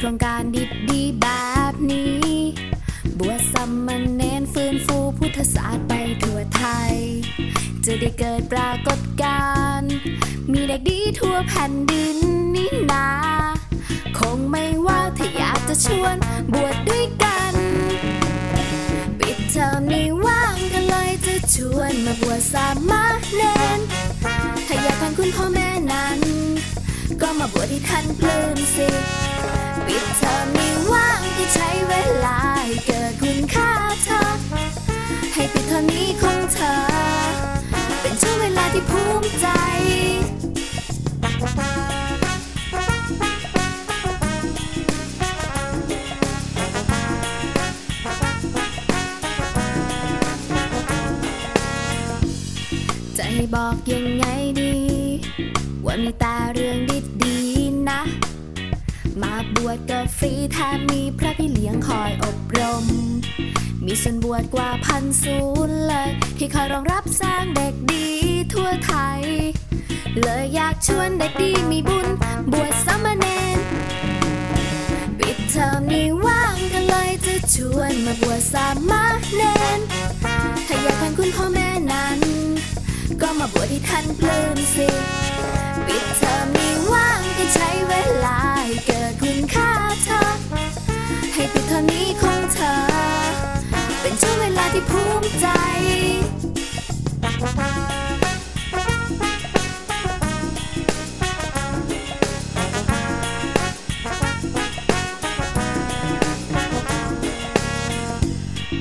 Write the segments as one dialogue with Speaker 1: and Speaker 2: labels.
Speaker 1: โครงการดีๆแบบนี้ บวชสัมมเน้นฟื้นฟูพุทธศาสตร์ไปทั่วไทย จะได้เกิดปรากฏการณ์มีเด็กดีทั่วแผ่นดินนี่นา คงไม่ว่าถ้าอยากจะชวนบวชด้วยกัน ปิดเทอมนี้ว่างกันเลยจะชวนมาบวชสามเณรถ้าอยากทานคุณพ่อแม่ ก็มาบวชที่ท่านปลื้มสิปิดเทอมนี้ว่างที่ใช้เวลาให้เกิดคุณค่าเธอ ให้ปิดเทอมนี้ของเธอ เป็นช่วงเวลาที่ภูมิใจจะให้บอกยังไงดี ว่ามีแต่เรื่องดีๆนะ มาบวชก็ฟรีแถมมีพระพี่เลี้ยงคอยอบรม มีส่วนบวชกว่าพันศูนย์เลย ที่คอยรองรับสร้างเด็กดีทั่วไทย เลยอยากชวนเด็กดีมีบุญ บวชสามเณรปิดเทอมนี้ว่างกันเลยจะชวนมาบวชสามเณรถ้าอยากทนคุณพ่อแม่นั้น มาบวชที่ท่านปลื้มสิปิดเทอมนี้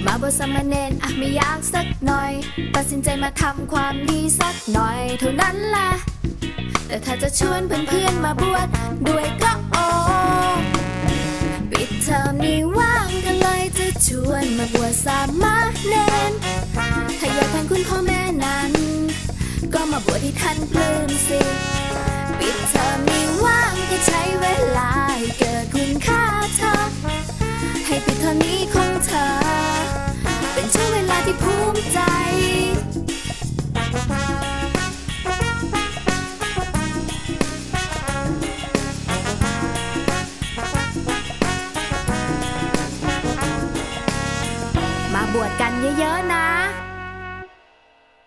Speaker 1: มาบทสามเณรอะไม่อยากสักหน่อย ตัดสินใจมาทำความดีสักหน่อย เท่านั้นแหละแต่ถ้าจะชวนเพื่อนๆมาบวชด้วยก็โอปิดเทอมนี้ว่างกันเลยจะชวนมาบวชสามเณรถ้าอยากแทนคุณพ่อแม่นั้น ก็มาบวชที่ท่านปลื้มสิ มาบวชกันเยอะๆนะ